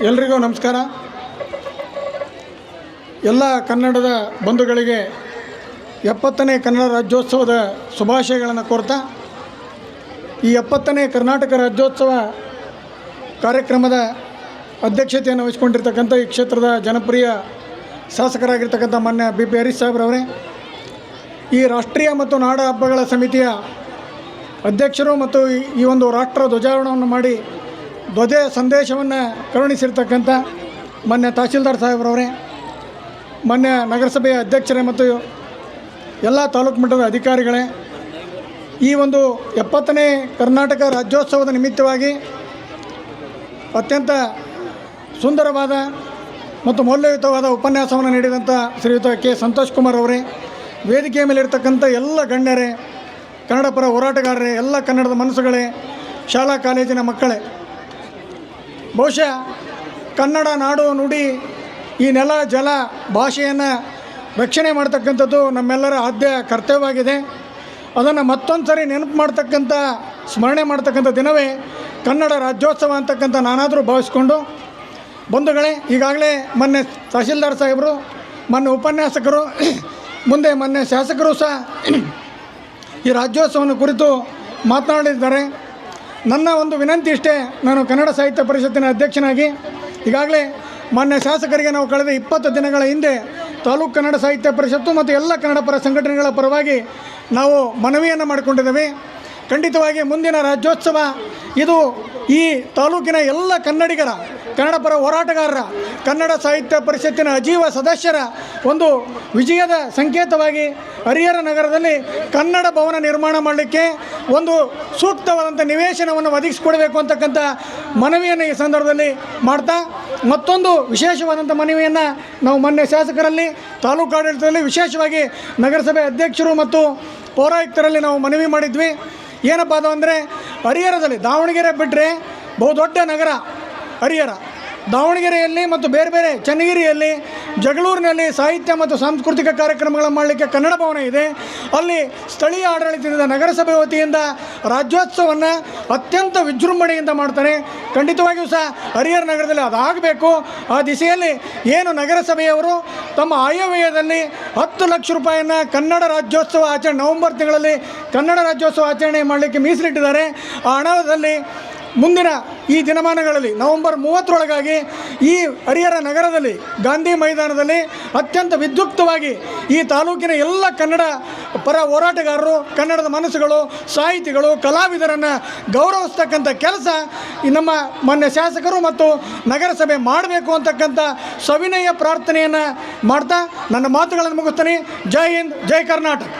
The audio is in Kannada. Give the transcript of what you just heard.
ಎಲ್ರಿಗೂ ನಮಸ್ಕಾರ. ಎಲ್ಲ ಕನ್ನಡದ ಬಂಧುಗಳಿಗೆ ಎಪ್ಪತ್ತನೇ ಕನ್ನಡ ರಾಜ್ಯೋತ್ಸವದ ಶುಭಾಶಯಗಳನ್ನು ಕೋರ್ತಾ, ಈ ಎಪ್ಪತ್ತನೇ ಕರ್ನಾಟಕ ರಾಜ್ಯೋತ್ಸವ ಕಾರ್ಯಕ್ರಮದ ಅಧ್ಯಕ್ಷತೆಯನ್ನು ವಹಿಸ್ಕೊಂಡಿರ್ತಕ್ಕಂಥ ಈ ಕ್ಷೇತ್ರದ ಜನಪ್ರಿಯ ಶಾಸಕರಾಗಿರ್ತಕ್ಕಂಥ ಮಾನ್ಯ ಬಿ ಪಿ ಹರೀಶ್ ಸಾಹೇಬ್ರವರೇ ಈ ರಾಷ್ಟ್ರೀಯ ಮತ್ತು ನಾಡ ಹಬ್ಬಗಳ ಸಮಿತಿಯ ಅಧ್ಯಕ್ಷರು ಮತ್ತು ಈ- ಒಂದು ರಾಷ್ಟ್ರ ಧ್ವಜಾರೋಹಣವನ್ನು ಮಾಡಿ ಧ್ವಜ ಸಂದೇಶವನ್ನು ಕರುಣಿಸಿರ್ತಕ್ಕಂಥ ಮಾನ್ಯ ತಹಶೀಲ್ದಾರ್ ಸಾಹೇಬ್ರವರೇ, ಮಾನ್ಯ ನಗರಸಭೆಯ ಅಧ್ಯಕ್ಷರೇ ಮತ್ತು ಎಲ್ಲ ತಾಲೂಕು ಮಟ್ಟದ ಅಧಿಕಾರಿಗಳೇ, ಈ ಒಂದು ಎಪ್ಪತ್ತನೇ ಕರ್ನಾಟಕ ರಾಜ್ಯೋತ್ಸವದ ನಿಮಿತ್ತವಾಗಿ ಅತ್ಯಂತ ಸುಂದರವಾದ ಮತ್ತು ಮೌಲ್ಯಯುತವಾದ ಉಪನ್ಯಾಸವನ್ನು ನೀಡಿದಂಥ ಶ್ರೀಯುತ ಕೆ. ಸಂತೋಷ್ ಕುಮಾರ್ ಅವರೇ, ವೇದಿಕೆಯ ಮೇಲೆ ಇರ್ತಕ್ಕಂಥ ಎಲ್ಲ ಗಣ್ಯರೇ ಕನ್ನಡ ಪರ ಹೋರಾಟಗಾರರೇ, ಎಲ್ಲ ಕನ್ನಡದ ಮನಸ್ಸುಗಳೇ, ಶಾಲಾ ಕಾಲೇಜಿನ ಮಕ್ಕಳೇ ಬಹುಶಃ ಕನ್ನಡ ನಾಡು ನುಡಿ ಈ ನೆಲ ಜಲ ಭಾಷೆಯನ್ನು ರಕ್ಷಣೆ ಮಾಡ್ತಕ್ಕಂಥದ್ದು ನಮ್ಮೆಲ್ಲರ ಆದ್ಯ ಕರ್ತವ್ಯವಾಗಿದೆ. ಅದನ್ನು ಮತ್ತೊಂದು ಸರಿ ನೆನಪು ಮಾಡ್ತಕ್ಕಂಥ, ಸ್ಮರಣೆ ಮಾಡ್ತಕ್ಕಂಥ ದಿನವೇ ಕನ್ನಡ ರಾಜ್ಯೋತ್ಸವ ಅಂತಕ್ಕಂಥ ನಾನಾದರೂ ಭಾವಿಸ್ಕೊಂಡು. ಬಂಧುಗಳೇ, ಈಗಾಗಲೇ ಮೊನ್ನೆ ತಹಶೀಲ್ದಾರ್ ಸಾಹೇಬರು, ಮೊನ್ನೆ ಉಪನ್ಯಾಸಕರು, ಮುಂದೆ ಮೊನ್ನೆ ಶಾಸಕರು ಸಹ ಈ ರಾಜ್ಯೋತ್ಸವನ ಕುರಿತು ಮಾತನಾಡಿದ್ದಾರೆ. ನನ್ನ ಒಂದು ವಿನಂತಿ ಇಷ್ಟೇ, ನಾನು ಕನ್ನಡ ಸಾಹಿತ್ಯ ಪರಿಷತ್ತಿನ ಅಧ್ಯಕ್ಷನಾಗಿ, ಈಗಾಗಲೇ ಮಾನ್ಯ ಶಾಸಕರಿಗೆ ನಾವು ಕಳೆದ ಇಪ್ಪತ್ತು ದಿನಗಳ ಹಿಂದೆ ತಾಲೂಕು ಕನ್ನಡ ಸಾಹಿತ್ಯ ಪರಿಷತ್ತು ಮತ್ತು ಎಲ್ಲ ಕನ್ನಡ ಪರ ಸಂಘಟನೆಗಳ ಪರವಾಗಿ ನಾವು ಮನವಿಯನ್ನು ಮಾಡಿಕೊಂಡಿದ್ದೇವೆ. ಖಂಡಿತವಾಗಿ ಮುಂದಿನ ರಾಜ್ಯೋತ್ಸವ, ಇದು ಈ ತಾಲೂಕಿನ ಎಲ್ಲ ಕನ್ನಡಿಗರ, ಕನ್ನಡ ಪರ ಹೋರಾಟಗಾರರ, ಕನ್ನಡ ಸಾಹಿತ್ಯ ಪರಿಷತ್ತಿನ ಅಜೀವ ಸದಸ್ಯರ ಒಂದು ವಿಜಯದ ಸಂಕೇತವಾಗಿ ಹರಿಹರ ನಗರದಲ್ಲಿ ಕನ್ನಡ ಭವನ ನಿರ್ಮಾಣ ಮಾಡಲಿಕ್ಕೆ ಒಂದು ಸೂಕ್ತವಾದಂಥ ನಿವೇಶನವನ್ನು ಒದಗಿಸಿಕೊಡಬೇಕು ಅಂತಕ್ಕಂಥ ಮನವಿಯನ್ನು ಈ ಸಂದರ್ಭದಲ್ಲಿ ಮಾಡ್ತಾ, ಮತ್ತೊಂದು ವಿಶೇಷವಾದಂಥ ಮನವಿಯನ್ನು ನಾವು ಮೊನ್ನೆ ಶಾಸಕರಲ್ಲಿ, ತಾಲೂಕು ಆಡಳಿತದಲ್ಲಿ ವಿಶೇಷವಾಗಿ ನಗರಸಭೆ ಅಧ್ಯಕ್ಷರು ಮತ್ತು ಪೌರಾಯುಕ್ತರಲ್ಲಿ ನಾವು ಮನವಿ ಮಾಡಿದ್ವಿ. ಏನಪ್ಪ ಅದು ಅಂದರೆ ಹರಿಹರದಲ್ಲಿ ದಾವಣಗೆರೆ ಬಿಟ್ಟರೆ ಬಹುದೊಡ್ಡ ನಗರ ಹರಿಹರ ದಾವಣಗೆರೆಯಲ್ಲಿ ಮತ್ತು ಬೇರೆ ಬೇರೆ ಚನ್ನಗಿರಿಯಲ್ಲಿ ಜಗಳೂರಿನಲ್ಲಿ ಸಾಹಿತ್ಯ ಮತ್ತು ಸಾಂಸ್ಕೃತಿಕ ಕಾರ್ಯಕ್ರಮಗಳನ್ನು ಮಾಡಲಿಕ್ಕೆ ಕನ್ನಡ ಭವನ ಇದೆ. ಅಲ್ಲಿ ಸ್ಥಳೀಯ ಆಡಳಿತದಿಂದ ನಗರಸಭೆ ವತಿಯಿಂದ ರಾಜ್ಯೋತ್ಸವವನ್ನು ಅತ್ಯಂತ ವಿಜೃಂಭಣೆಯಿಂದ ಮಾಡ್ತಾರೆ. ಖಂಡಿತವಾಗಿಯೂ ಸಹ ಹರಿಹರ ನಗರದಲ್ಲಿ ಅದಾಗಬೇಕು. ಆ ದಿಸೆಯಲ್ಲಿ ಏನು ನಗರಸಭೆಯವರು ತಮ್ಮ ಆಯವ್ಯಯದಲ್ಲಿ ಹತ್ತು ಲಕ್ಷ ರೂಪಾಯಿಯನ್ನು ಕನ್ನಡ ರಾಜ್ಯೋತ್ಸವ ಆಚರಣೆ, ನವೆಂಬರ್ ತಿಂಗಳಲ್ಲಿ ಕನ್ನಡ ರಾಜ್ಯೋತ್ಸವ ಆಚರಣೆ ಮಾಡಲಿಕ್ಕೆ ಮೀಸಲಿಟ್ಟಿದ್ದಾರೆ. ಆ ಹಣದಲ್ಲಿ ಮುಂದಿನ ಈ ದಿನಮಾನಗಳಲ್ಲಿ ನವೆಂಬರ್ ಮೂವತ್ತರೊಳಗಾಗಿ ಈ ಹರಿಹರ ನಗರದಲ್ಲಿ ಗಾಂಧಿ ಮೈದಾನದಲ್ಲಿ ಅತ್ಯಂತ ವಿದ್ಯುಕ್ತವಾಗಿ ಈ ತಾಲೂಕಿನ ಎಲ್ಲ ಕನ್ನಡ ಪರ ಹೋರಾಟಗಾರರು, ಕನ್ನಡದ ಮನಸ್ಸುಗಳು, ಸಾಹಿತಿಗಳು, ಕಲಾವಿದರನ್ನು ಗೌರವಿಸ್ತಕ್ಕಂಥ ಕೆಲಸ ನಮ್ಮ ಮಾನ್ಯ ಶಾಸಕರು ಮತ್ತು ನಗರಸಭೆ ಮಾಡಬೇಕು ಅಂತಕ್ಕಂಥ ಸವಿನಯ ಪ್ರಾರ್ಥನೆಯನ್ನು ಮಾಡ್ತಾ ನನ್ನ ಮಾತುಗಳನ್ನು ಮುಗಿಸ್ತೀನಿ. ಜೈ ಹಿಂದ್, ಜೈ ಕರ್ನಾಟಕ.